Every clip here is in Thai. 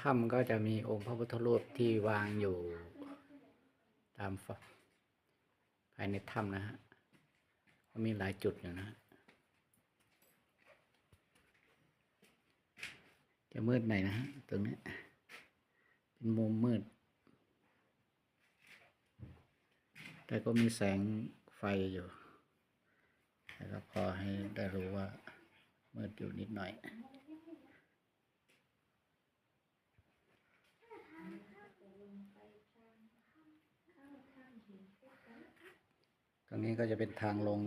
ถ้ำก็จะมีองค์พระพุทธรูปที่วางอยู่ ตามภายในถ้ำนะฮะก็มีหลายจุดอยู่นะฮะจะมืดหน่อยนะฮะตรงนี้ เป็นมุมมืด แต่ก็มีแสงไฟอยู่แล้วก็พอให้ได้รู้ว่ามืดอยู่นิดหน่อย ตรงนี้ก็จะเป็นทางลง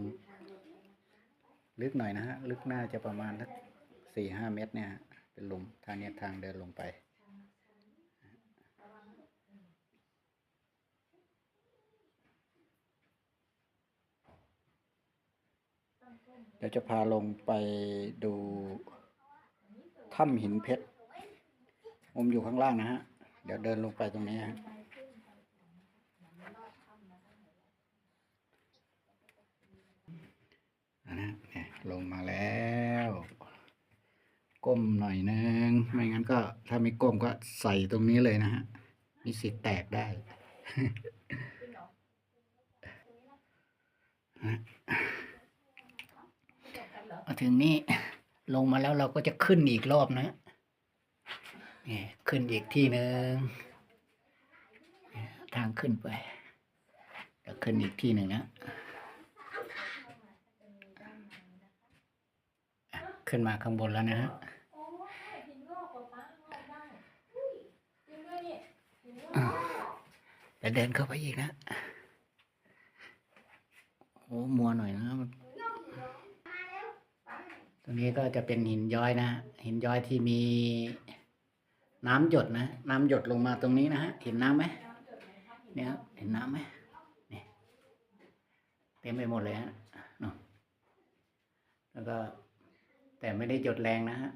ลึกหน่อยนะฮะ ลึกน่าจะประมาณสักสี่ห้าเมตรเนี่ยเป็นหลุมทางนี้ทางเดินลงไป เดี๋ยวจะพาลงไปดูถ้ำหินเพชรมุมอยู่ข้างล่างนะฮะ เดี๋ยวเดินลงไปตรงนี้ฮะ นะเนี่ยลงมาแล้ว ก้มหน่อยนึง ไม่งั้นก็ถ้าไม่ก้มก็ใส่ตรงนี้เลยนะฮะ มีสิทธิ์แตกได้มาถึงนี่ลงมาแล้วเราก็จะขึ้นอีกรอบนะนี่ขึ้นอีกที่หนึ่งทางขึ้นไปแล้วขึ้นอีกที่หนึ่งนะอะ ขึ้นมาข้างบนแล้วนะฮะอะแล้วเดินเข้าไปอีกนะ โอ้มัวหน่อยนะมันตรงนี้ก็จะเป็นหินย้อยนะฮะหินย้อยที่มีน้ำหยดนะ น้ำหยดลงมาตรงนี้นะฮะ เห็นน้ำไหมเนี่ยครับเห็นน้ำไหมนี่เต็มไปหมดเลยฮะเนาะแล้วก็ แต่ไม่ได้หยดแรงนะฮะ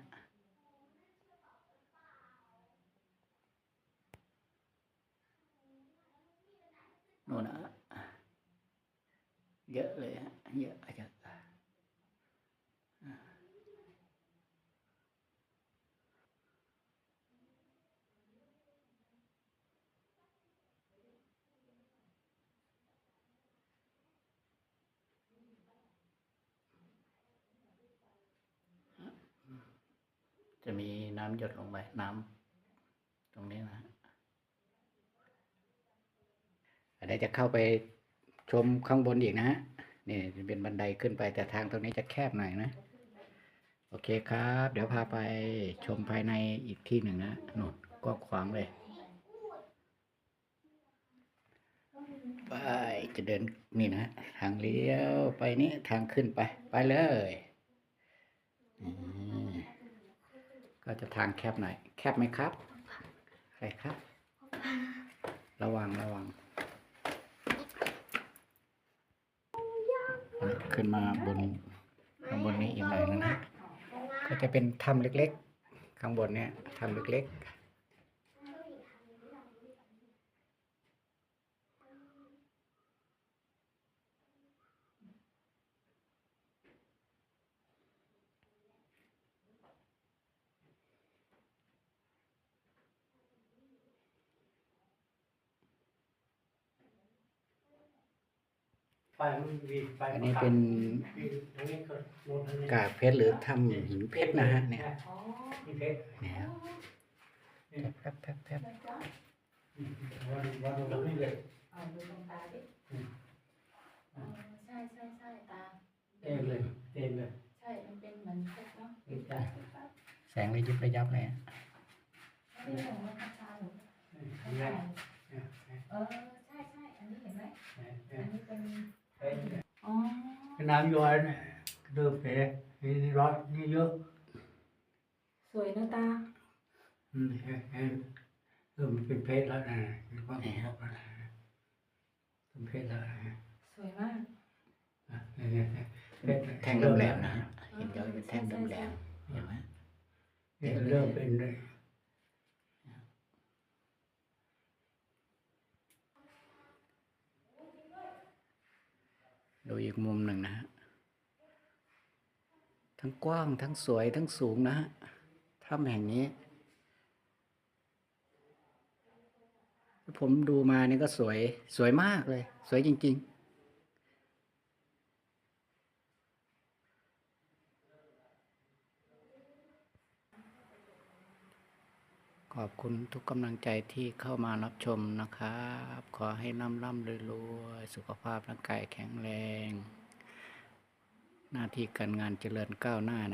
โน่นนะฮะเยอะเลยฮะเยอะเยอะ จะมีน้ำหยดลงไปน้ำตรงนี้นะฮะเดี๋ยวจะเข้าไปชมข้างบนอีกนะฮะนี่จะเป็นบันไดขึ้นไปแต่ทางตรงนี้จะแคบหน่อยนะ โอเคครับ เดี๋ยวพาไปชมภายในอีกที่หนึ่งนะหนุนก็ขวางเลยไปจะเดินนี่นะ ทางเลี้ยวไปนี่ทางขึ้นไป ไปเลยอืม ก็จะทางแคบหน่อย แคบไหมครับใครครับ ระวังระวัง ขึ้นมาบนข้างบนนี้อีกหน่อยนึงนะก็จะเป็นถ้ำเล็กๆ ข้างบนเนี่ยถ้ำเล็กๆ ไฟมันมีไฟอันนี้เป็นอันนี้ก็โน่นอันนี้กากเพชรหรือถ้ำหินเพชรนะฮะเนี่ยนี่เพชรเนี่ยแป๊บแป๊บแป๊บแป๊บอืมวันวันตรงนี้เลยเอาดูตรงตาดิเออใช่ใช่ใช่ตา เต็มเลยเต็มเลยใช่ มันเป็นเหมือนเพชรเนาะ เต็มใจแสงระยิบระยับเลยอะะตาอืมเห็นเห็นเออมันเป็นเพชรแล้วนะเป็นความเป็นเพชรแล้วนะเป็นเพชรแล้วนะสวยมากอะเนี่ยเนี่ยเนี่ยเพชรแท่งแหลมๆนะฮะเห็นย้อยเป็นแท่งแหลมๆเห็นไหมเนี่ยเริ่มเป็นเลยูอีกมุมหนึ่งนะฮะ ทั้งกว้างทั้งสวยทั้งสูงนะฮะถ้ำแห่งนี้ ผมดูมานี่ก็สวยสวยมากเลย สวยจริง ๆ ขอบคุณทุกกำลังใจที่เข้ามารับชมนะครับ ขอให้ร่ำร่ำรวยรวยสุขภาพร่างกายแข็งแรง หน้าที่การงานเจริญก้าวหน้านะ